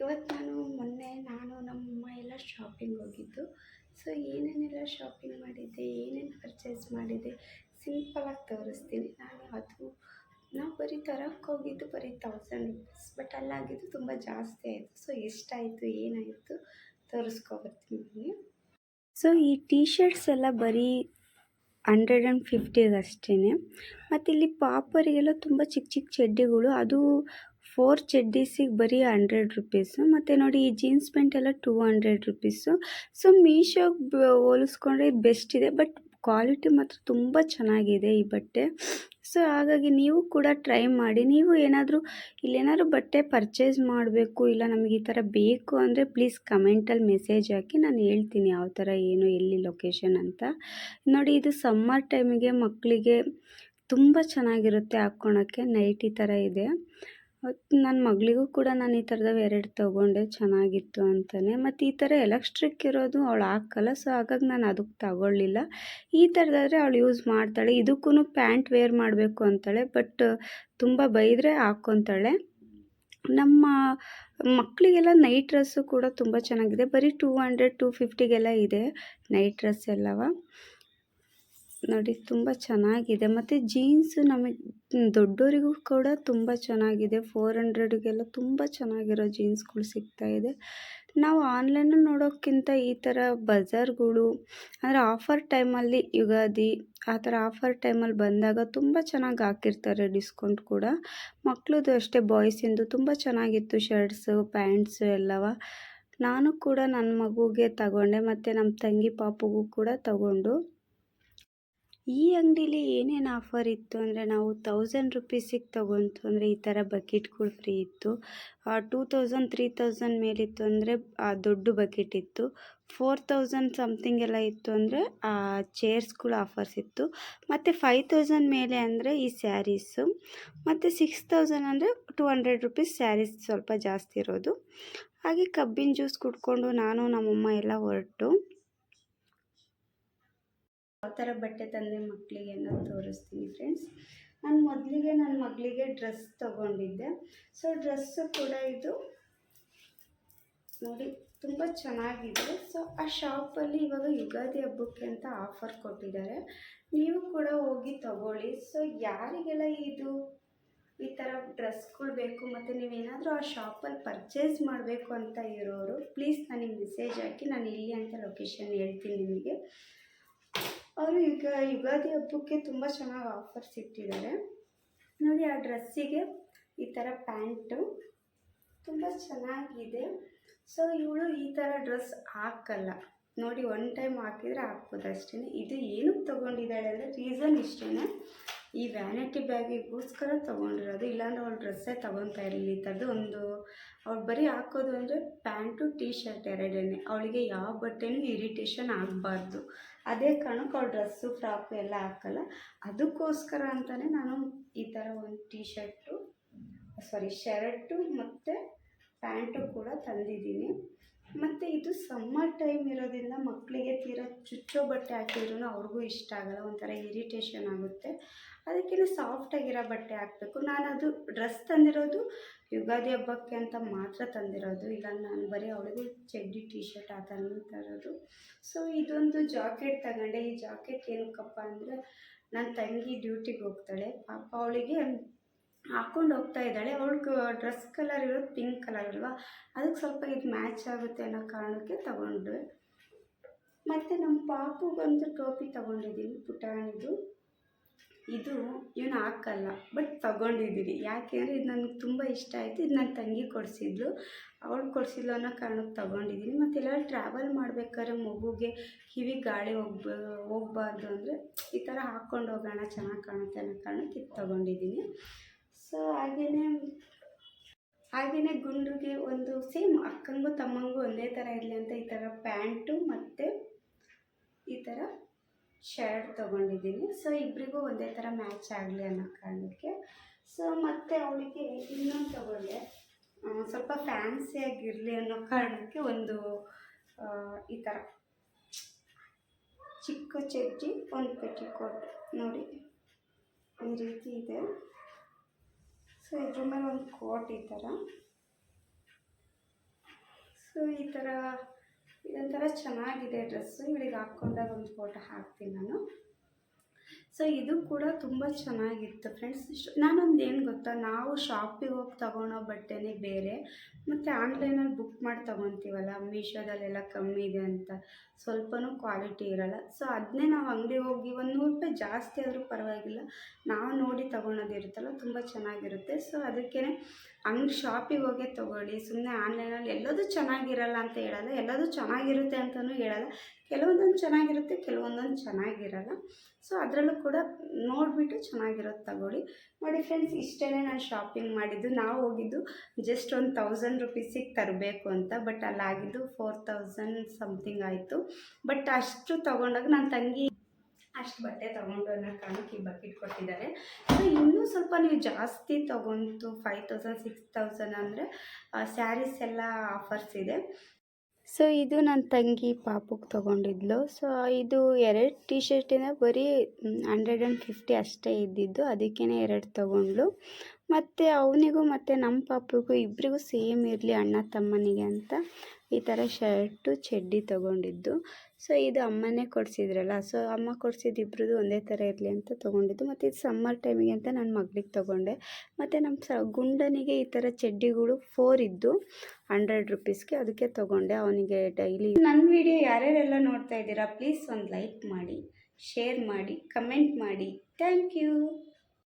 ಇವತ್ತು ನಾನು ಮೊನ್ನೆ ನಾನು ನಮ್ಮ ಎಲ್ಲ ಶಾಪಿಂಗ್ ಹೋಗಿದ್ದು. ಸೊ ಏನೇನೆಲ್ಲ ಶಾಪಿಂಗ್ ಮಾಡಿದ್ದೆ, ಏನೇನು ಪರ್ಚೇಸ್ ಮಾಡಿದೆ ಸಿಂಪಲಾಗಿ ತೋರಿಸ್ತೀನಿ. ನಾನು ಅದು, ನಾವು ಬರೀ ತರಕ್ಕೆ ಹೋಗಿದ್ದು ಬರೀ ತೌಸಂಡ್ ರುಪೀಸ್ ಬಟ್ ಅಲ್ಲಾಗಿದ್ದು ತುಂಬ ಜಾಸ್ತಿ ಆಯಿತು. ಸೊ ಎಷ್ಟಾಯಿತು, ಏನಾಯಿತು ತೋರಿಸ್ಕೊಬರ್ತೀನಿ ಬನ್ನಿ ಸೊ ಈ ಟೀ ಶರ್ಟ್ಸ್ ಎಲ್ಲ ಬರೀ ಹಂಡ್ರೆಡ್ ಆ್ಯಂಡ್ ಫಿಫ್ಟಿಗೆ ಅಷ್ಟೇ ಮತ್ತು ಇಲ್ಲಿ ಪಾಪರಿಗೆಲ್ಲ ತುಂಬ ಚಿಕ್ಕ ಚಿಕ್ಕ ಚಡ್ಡಿಗಳು, ಅದು ಫೋರ್ ಚಡ್ಡೀಸಿಗೆ ಬರೀ ಹಂಡ್ರೆಡ್ ರುಪೀಸು ಮತ್ತು ನೋಡಿ ಈ ಜೀನ್ಸ್ ಪ್ಯಾಂಟ್ ಎಲ್ಲ ಟೂ ಹಂಡ್ರೆಡ್ ರುಪೀಸು ಸೊ ಮೀಶೋಗೆ ಹೋಲಿಸ್ಕೊಂಡ್ರೆ ಇದು ಬೆಸ್ಟ್ ಇದೆ ಬಟ್ ಕ್ವಾಲಿಟಿ ಮಾತ್ರ ತುಂಬ ಚೆನ್ನಾಗಿದೆ ಈ ಬಟ್ಟೆ. ಸೊ ಹಾಗಾಗಿ ನೀವು ಕೂಡ ಟ್ರೈ ಮಾಡಿ. ನೀವು ಏನಾದರೂ ಇಲ್ಲೇನಾದ್ರು ಬಟ್ಟೆ ಪರ್ಚೇಸ್ ಮಾಡಬೇಕು, ಇಲ್ಲ ನಮಗೆ ಈ ಥರ ಬೇಕು ಅಂದರೆ ಪ್ಲೀಸ್ ಕಮೆಂಟಲ್ಲಿ ಮೆಸೇಜ್ ಹಾಕಿ. ನಾನು ಹೇಳ್ತೀನಿ ಯಾವ ಥರ, ಏನು, ಎಲ್ಲಿ ಲೊಕೇಶನ್ ಅಂತ. ನೋಡಿ, ಇದು ಸಮ್ಮರ್ ಟೈಮಿಗೆ ಮಕ್ಕಳಿಗೆ ತುಂಬ ಚೆನ್ನಾಗಿರುತ್ತೆ ಹಾಕ್ಕೊಳಕ್ಕೆ. ನೈಟಿ ಥರ ಇದೆ. ನನ್ನ ಮಗಳಿಗೂ ಕೂಡ ನಾನು ಈ ಥರದವು ಎರಡು ತೊಗೊಂಡೆ, ಚೆನ್ನಾಗಿತ್ತು ಅಂತಲೇ ಮತ್ತು ಈ ಥರ ಎಲೆಕ್ಟ್ರಿಕ್ ಇರೋದು ಅವಳು ಹಾಕಲ್ಲ, ಸೊ ಹಾಗಾಗಿ ನಾನು ಅದಕ್ಕೆ ತಗೊಳ್ಳಿಲ್ಲ. ಈ ಥರದಾದರೆ ಅವಳು ಯೂಸ್ ಮಾಡ್ತಾಳೆ. ಇದಕ್ಕೂ ಪ್ಯಾಂಟ್ ವೇರ್ ಮಾಡಬೇಕು ಅಂತಾಳೆ, ಬಟ್ ತುಂಬ ಬೈದರೆ ಹಾಕ್ಕೊತಾಳೆ ನಮ್ಮ ಮಕ್ಕಳಿಗೆಲ್ಲ ನೈಟ್ ಡ್ರೆಸ್ಸು ಕೂಡ ತುಂಬ ಚೆನ್ನಾಗಿದೆ. ಬರೀ ಟೂ ಹಂಡ್ರೆಡ್, ಟೂ ಫಿಫ್ಟಿಗೆಲ್ಲ ಇದೆ ನೈಟ್ ಡ್ರೆಸ್ ಎಲ್ಲವ. ನೋಡಿ, ತುಂಬ ಚೆನ್ನಾಗಿದೆ. ಮತ್ತು ಜೀನ್ಸು ನಮಗೆ ದೊಡ್ಡವರಿಗೂ ಕೂಡ ತುಂಬ ಚೆನ್ನಾಗಿದೆ. ಫೋರ್ ಹಂಡ್ರೆಡ್ಗೆಲ್ಲ ತುಂಬ ಚೆನ್ನಾಗಿರೋ ಜೀನ್ಸ್ಗಳು ಇದೆ. ನಾವು ಆನ್ಲೈನಲ್ಲಿ ನೋಡೋಕ್ಕಿಂತ ಈ ಥರ ಬಜಾರ್ಗಳು, ಅಂದರೆ ಆಫರ್ ಟೈಮಲ್ಲಿ ಯುಗಾದಿ, ಆ ಥರ ಆಫರ್ ಟೈಮಲ್ಲಿ ಬಂದಾಗ ತುಂಬ ಚೆನ್ನಾಗಿ ಹಾಕಿರ್ತಾರೆ ಡಿಸ್ಕೌಂಟ್ ಕೂಡ. ಮಕ್ಳದ್ದು ಅಷ್ಟೇ ಬಾಯ್ಸಿಂದು ತುಂಬ ಚೆನ್ನಾಗಿತ್ತು ಶರ್ಟ್ಸು ಪ್ಯಾಂಟ್ಸು ಎಲ್ಲವ. ನಾನು ಕೂಡ ನನ್ನ ಮಗುಗೆ ತಗೊಂಡೆ, ಮತ್ತು ನಮ್ಮ ತಂಗಿ ಪಾಪುಗೂ ಕೂಡ ತಗೊಂಡು. ಈ ಅಂಗಡೀಲಿ ಏನೇನು ಆಫರ್ ಇತ್ತು ಅಂದರೆ ನಾವು ತೌಸಂಡ್ ರುಪೀಸಿಗೆ ತೊಗೊಂತು ಅಂದರೆ ಈ ಥರ ಬಕೆಟ್ಗಳು ಫ್ರೀ ಇತ್ತು. ಟೂ ತೌಸಂಡ್ ತ್ರೀ ತೌಸಂಡ್ ಮೇಲಿತ್ತು ಅಂದರೆ ದೊಡ್ಡ ಬಕೆಟ್ ಇತ್ತು. ಫೋರ್ ತೌಸಂಡ್ ಸಮಥಿಂಗ್ ಎಲ್ಲ ಇತ್ತು ಅಂದರೆ ಚೇರ್ಸ್ಗಳು ಆಫರ್ಸ್ ಇತ್ತು. ಮತ್ತು ಫೈವ್ ತೌಸಂಡ್ ಮೇಲೆ ಅಂದರೆ ಈ ಸ್ಯಾರೀಸು ಮತ್ತು ಸಿಕ್ಸ್ ತೌಸಂಡ್ ಅಂದರೆ ಟೂ ಹಂಡ್ರೆಡ್ ರುಪೀಸ್ ಸ್ಯಾರೀಸ್ ಸ್ವಲ್ಪ ಜಾಸ್ತಿ ಇರೋದು. ಹಾಗೆ ಕಬ್ಬಿನ ಜ್ಯೂಸ್ ಕುಡ್ಕೊಂಡು ನಾನು, ನಮ್ಮಮ್ಮ ಎಲ್ಲ ಹೊರಟು. ಯಾವ ಥರ ಬಟ್ಟೆ ತಂದೆ ಮಕ್ಕಳಿಗೆ ಅನ್ನೋದು ತೋರಿಸ್ತೀನಿ ಫ್ರೆಂಡ್ಸ್ ನಾನು ಮೊದಲಿಗೆ ನನ್ನ ಮಗಳಿಗೆ ಡ್ರೆಸ್ ತಗೊಂಡಿದ್ದೆ. ಸೊ ಡ್ರೆಸ್ಸು ಕೂಡ ಇದು ನೋಡಿ ತುಂಬ ಚೆನ್ನಾಗಿದೆ. ಸೊ ಆ ಶಾಪಲ್ಲಿ ಇವಾಗ ಯುಗಾದಿ ಹಬ್ಬಕ್ಕೆ ಅಂತ ಆಫರ್ ಕೊಟ್ಟಿದ್ದಾರೆ. ನೀವು ಕೂಡ ಹೋಗಿ ತಗೊಳ್ಳಿ. ಸೊ ಯಾರಿಗೆಲ್ಲ ಇದು ಈ ಥರ ಡ್ರೆಸ್ಗಳು ಬೇಕು ಮತ್ತು ನೀವೇನಾದರೂ ಆ ಶಾಪಲ್ಲಿ ಪರ್ಚೇಸ್ ಮಾಡಬೇಕು ಅಂತ ಇರೋರು ಪ್ಲೀಸ್ ನನಗೆ ಮೆಸೇಜ್ ಹಾಕಿ. ನಾನು ಇಲ್ಲಿ ಅಂತ ಲೊಕೇಶನ್ ಹೇಳ್ತೀನಿ ನಿಮಗೆ. ಅವರು ಈಗ ಯುಗಾದಿ ಹಬ್ಬಕ್ಕೆ ತುಂಬ ಚೆನ್ನಾಗಿ ಆಫರ್ಸ್ ಇಟ್ಟಿದ್ದಾರೆ. ನೋಡಿ ಆ ಡ್ರೆಸ್ಸಿಗೆ ಈ ಥರ ಪ್ಯಾಂಟು ತುಂಬ ಚೆನ್ನಾಗಿದೆ. ಸೊ ಇವಳು ಈ ಥರ ಡ್ರೆಸ್ ಹಾಕಲ್ಲ. ನೋಡಿ ಒನ್ ಟೈಮ್ ಹಾಕಿದರೆ ಹಾಕ್ಬೋದು ಅಷ್ಟೇ ಇದು ಏನಕ್ಕೆ ತೊಗೊಂಡಿದ್ದಾಳೆ ಅಂದರೆ ರೀಸನ್ ಇಷ್ಟೇ ಈ ವ್ಯಾನಿಟಿ ಬ್ಯಾಗಿಗೋಸ್ಕರ ತೊಗೊಂಡಿರೋದು, ಇಲ್ಲಾಂದ್ರೆ ಅವಳು ಡ್ರೆಸ್ಸೇ ತೊಗೊತಾ ಇರಲಿಲ್ಲ. ಥರದ್ದು ಒಂದು, ಅವ್ಳು ಬರೀ ಹಾಕೋದು ಅಂದರೆ ಪ್ಯಾಂಟು ಟೀ ಶರ್ಟ್ ಎರಡೇ ಅವಳಿಗೆ ಯಾವ ಬಟ್ಟೆನೂ ಇರಿಟೇಷನ್ ಆಗಬಾರ್ದು. ಅದೇ ಕಾರಣಕ್ಕೆ ಅವಳು ಡ್ರೆಸ್ಸು ಫ್ರಾಕು ಎಲ್ಲ ಹಾಕಲ್ಲ. ಅದಕ್ಕೋಸ್ಕರ ಅಂತಲೇ ನಾನು ಈ ಥರ ಒಂದು ಟೀ ಶರ್ಟು ಸಾರಿ ಶರ್ಟು ಮತ್ತು ಪ್ಯಾಂಟು ಕೂಡ ತಂದಿದ್ದೀನಿ. ಮತ್ತು ಇದು ಸಮ್ಮರ್ ಟೈಮ್ ಇರೋದ್ರಿಂದ ಮಕ್ಕಳಿಗೆ ತೀರಾ ಚುಚ್ಚೋ ಬಟ್ಟೆ ಹಾಕಿದ್ರೂ ಅವ್ರಿಗೂ ಇಷ್ಟ ಆಗಲ್ಲ, ಒಂಥರ ಇರಿಟೇಷನ್ ಆಗುತ್ತೆ. ಅದಕ್ಕೆ ಸಾಫ್ಟಾಗಿರೋ ಬಟ್ಟೆ ಹಾಕಬೇಕು. ನಾನು ಅದು ಡ್ರೆಸ್ ತಂದಿರೋದು ಯುಗಾದಿ ಹಬ್ಬಕ್ಕೆ ಅಂತ ಮಾತ್ರ ತಂದಿರೋದು. ಇಲ್ಲ ನಾನು ಬರೀ ಅವಳಿಗೆ ಚಡ್ಡಿ ಟೀ ಶರ್ಟ್ ಆ ಥರ ತರೋದು. ಸೊ ಇದೊಂದು ಜಾಕೆಟ್ ತಗೊಂಡೆ. ಈ ಜಾಕೆಟ್ ಏನಕ್ಕಪ್ಪ ಅಂದರೆ ನನ್ನ ತಂಗಿ ಡ್ಯೂಟಿಗೆ ಹೋಗ್ತಾಳೆ. ಪಾಪ ಅವಳಿಗೆ ಹಾಕ್ಕೊಂಡು ಹೋಗ್ತಾ ಇದ್ದಾಳೆ. ಅವಳಿಗೆ ಡ್ರೆಸ್ ಕಲರ್ ಇರೋದು ಪಿಂಕ್ ಕಲರ್ ಅಲ್ವಾ? ಅದಕ್ಕೆ ಸ್ವಲ್ಪ ಇದು ಮ್ಯಾಚ್ ಆಗುತ್ತೆ ಅನ್ನೋ ಕಾರಣಕ್ಕೆ ತಗೊಂಡ್ರೆ ಮತ್ತು ನಮ್ಮ ಪಾಪುಗೊಂದು ಟೋಪಿ ತೊಗೊಂಡಿದ್ದೀನಿ, ಪುಟಾಣಿದು. ಇದು ಇವನು ಹಾಕಲ್ಲ ಬಟ್ ತೊಗೊಂಡಿದ್ದೀನಿ. ಯಾಕೆ ಅಂದರೆ ಇದು ನನಗೆ ತುಂಬ ಇಷ್ಟ ಆಯಿತು. ಇದು ನನ್ನ ತಂಗಿ ಕೊಡಿಸಿದ್ಲು. ಅವಳು ಕೊಡಿಸಿದ್ಲು ಅನ್ನೋ ಕಾರಣಕ್ಕೆ ತೊಗೊಂಡಿದ್ದೀನಿ. ಮತ್ತು ಎಲ್ಲರೂ ಟ್ರಾವೆಲ್ ಮಾಡ್ಬೇಕಾದ್ರೆ ಮಗುಗೆ ಕಿವಿ ಗಾಳಿ ಹೋಗ್ಬ, ಹೋಗ್ಬಾರ್ದು ಅಂದರೆ ಈ ಥರ ಹಾಕ್ಕೊಂಡು ಹೋಗೋಣ, ಚೆನ್ನಾಗಿ ಕಾಣುತ್ತೆ ಅನ್ನೋ ಕಾರಣಕ್ಕೆ ಇದು ತೊಗೊಂಡಿದ್ದೀನಿ. ಸೊ ಹಾಗೆಯೇ ಹಾಗೆಯೇ ಗುಂಡುಗೆ ಒಂದು ಸೇಮ್ ಅಕ್ಕಂಗೂ ತಮ್ಮಂಗೂ ಒಂದೇ ಥರ ಇರಲಿ ಅಂತ ಈ ಥರ ಪ್ಯಾಂಟು ಮತ್ತು ಈ ಥರ ಶರ್ಟ್ ತೊಗೊಂಡಿದ್ದೀನಿ. ಸೊ ಇಬ್ಬರಿಗೂ ಒಂದೇ ಥರ ಮ್ಯಾಚ್ ಆಗಲಿ ಅನ್ನೋ ಕಾರಣಕ್ಕೆ. ಸೊ ಮತ್ತು ಅವಳಿಗೆ ಇನ್ನೊಂದು ತೊಗೊಂಡೆ. ಸ್ವಲ್ಪ ಫ್ಯಾನ್ಸಿಯಾಗಿರಲಿ ಅನ್ನೋ ಕಾರಣಕ್ಕೆ ಒಂದು ಈ ಥರ ಚಿಕ್ಕ ಚಡ್ಡಿ, ಒಂದು ಪೆಟಿಕೋಟ್. ನೋಡಿ, ಈ ರೀತಿ ಇದೆ. ಸೊ ಇದ್ರ ಮೇಲೆ ಒಂದು ಕೋಟ್ ಈ ಥರ ಸೊ ಈ ಥರ ಇದೊಂಥರ ಚೆನ್ನಾಗಿದೆ ಡ್ರೆಸ್ಸು ಇವಳಿಗೆ ಹಾಕ್ಕೊಂಡಾಗ ಒಂದು ಫೋಟೋ ಹಾಕ್ತೀನಿ ನಾನು. ಸೊ ಇದು ಕೂಡ ತುಂಬ ಚೆನ್ನಾಗಿತ್ತು ಫ್ರೆಂಡ್ಸ್ ನಾನೊಂದು ಏನು ಗೊತ್ತಾ? ನಾವು ಶಾಪಿಗೆ ಹೋಗಿ ತಗೊಳೋ ಬಟ್ಟೆನೇ ಬೇರೆ. ಮತ್ತು ಆನ್ಲೈನಲ್ಲಿ ಬುಕ್ ಮಾಡಿ ತೊಗೊತೀವಲ್ಲ, ಮೀಶೋದಲ್ಲೆಲ್ಲ ಕಮ್ಮಿ ಇದೆ ಅಂತ. ಸ್ವಲ್ಪನೂ ಕ್ವಾಲಿಟಿ ಇರಲ್ಲ. ಸೊ ಅದನ್ನೇ ನಾವು ಅಂಗಡಿ ಹೋಗಿ ಒಂದು ನೂರು ರೂಪಾಯಿ ಜಾಸ್ತಿ ಆದರೂ ಪರವಾಗಿಲ್ಲ. ನಾವು ನೋಡಿ ತೊಗೊಳೋದಿರುತ್ತಲ್ಲ ತುಂಬ ಚೆನ್ನಾಗಿರುತ್ತೆ. ಸೊ ಅದಕ್ಕೇ ಹಂಗೆ ಶಾಪಿಗೆ ಹೋಗಿ ತೊಗೊಳ್ಳಿ ಸುಮ್ಮನೆ ಆನ್ಲೈನಲ್ಲಿ ಎಲ್ಲದು ಚೆನ್ನಾಗಿರಲ್ಲ ಅಂತ ಹೇಳಲ್ಲ, ಎಲ್ಲದೂ ಚೆನ್ನಾಗಿರುತ್ತೆ ಅಂತಲೂ ಹೇಳಲ್ಲ. ಕೆಲವೊಂದೊಂದು ಚೆನ್ನಾಗಿರುತ್ತೆ, ಕೆಲವೊಂದೊಂದು ಚೆನ್ನಾಗಿರಲ್ಲ. ಸೊ ಅದರಲ್ಲೂ ಕೂಡ ನೋಡಿಬಿಟ್ಟು ಚೆನ್ನಾಗಿರೋದು ತಗೊಳ್ಳಿ. ನೋಡಿ ಫ್ರೆಂಡ್ಸ್ ಇಷ್ಟೇ ನಾನು ಶಾಪಿಂಗ್ ಮಾಡಿದ್ದು. ನಾವು ಹೋಗಿದ್ದು ಜಸ್ಟ್ ಒಂದು ತೌಸಂಡ್ ರುಪೀಸಿಗೆ ತರಬೇಕು ಅಂತ ಬಟ್ ಅಲ್ಲಾಗಿದ್ದು ಫೋರ್ ತೌಸಂಡ್ ಸಮಥಿಂಗ್ ಆಯಿತು. ಬಟ್ ಅಷ್ಟು ತೊಗೊಂಡಾಗ ನನ್ನ ತಂಗಿ ಅಷ್ಟು ಬಟ್ಟೆ ತೊಗೊಂಡು ಅನ್ನೋ ಕಾರಣಕ್ಕೆ ಈ ಬಕೆಟ್ ಕೊಟ್ಟಿದ್ದಾರೆ. ಸೊ ಇನ್ನೂ ಸ್ವಲ್ಪ ನೀವು ಜಾಸ್ತಿ ತೊಗೊಂತು ಫೈವ್ ತೌಸಂಡ್ ಸಿಕ್ಸ್ ತೌಸಂಡ್ ಅಂದರೆ ಸ್ಯಾರೀಸ್ ಎಲ್ಲ ಆಫರ್ಸ್ ಇದೆ. ಸೊ ಇದು ನನ್ನ ತಂಗಿ ಪಾಪುಗೆ ತೊಗೊಂಡಿದ್ಲು. ಸೊ ಇದು ಎರಡು ಟಿ ಶರ್ಟಿನ ಬರೀ ಹಂಡ್ರೆಡ್ ಆ್ಯಂಡ್ ಫಿಫ್ಟಿ ಅಷ್ಟೇ ಇದ್ದಿದ್ದು. ಅದಕ್ಕೇ ಎರಡು ತೊಗೊಂಡ್ಳು. ಮತ್ತು ಅವನಿಗೂ ಮತ್ತು ನಮ್ಮ ಪಾಪುಗೂ ಇಬ್ಬರಿಗೂ ಸೇಮ್ ಇರಲಿ ಅಣ್ಣ ತಮ್ಮನಿಗೆ ಅಂತ ಈ ಥರ ಶರ್ಟು, ಚಡ್ಡಿ ತೊಗೊಂಡಿದ್ದು. ಸೊ ಇದು ಅಮ್ಮನೇ ಕೊಡಿಸಿದ್ರಲ್ಲ ಸೊ ಅಮ್ಮ ಕೊಡ್ಸಿದ್ದು ಇಬ್ಬರದ್ದು ಒಂದೇ ಥರ ಇರಲಿ ಅಂತ ತೊಗೊಂಡಿದ್ದು. ಮತ್ತು ಇದು ಸಮ್ಮರ್ ಟೈಮಿಗೆ ಅಂತ ನನ್ನ ಮಗಳಿಗೆ ತೊಗೊಂಡೆ. ಮತ್ತು ನಮ್ಮ ಸ, ಗುಂಡನಿಗೆ ಈ ಥರ ಚಡ್ಡಿಗಳು ಫೋರ್ ಇದ್ದು ಹಂಡ್ರೆಡ್ ರುಪೀಸ್ಗೆ ಅದಕ್ಕೆ ತೊಗೊಂಡೆ. ಅವನಿಗೆ ಡೈಲಿ ನನ್ನ ವಿಡಿಯೋ ಯಾರ್ಯಾರೆಲ್ಲ ನೋಡ್ತಾ ಇದ್ದೀರಾ ಪ್ಲೀಸ್ ಒಂದು ಲೈಕ್ ಮಾಡಿ ಶೇರ್ ಮಾಡಿ ಕಮೆಂಟ್ ಮಾಡಿ. Thank you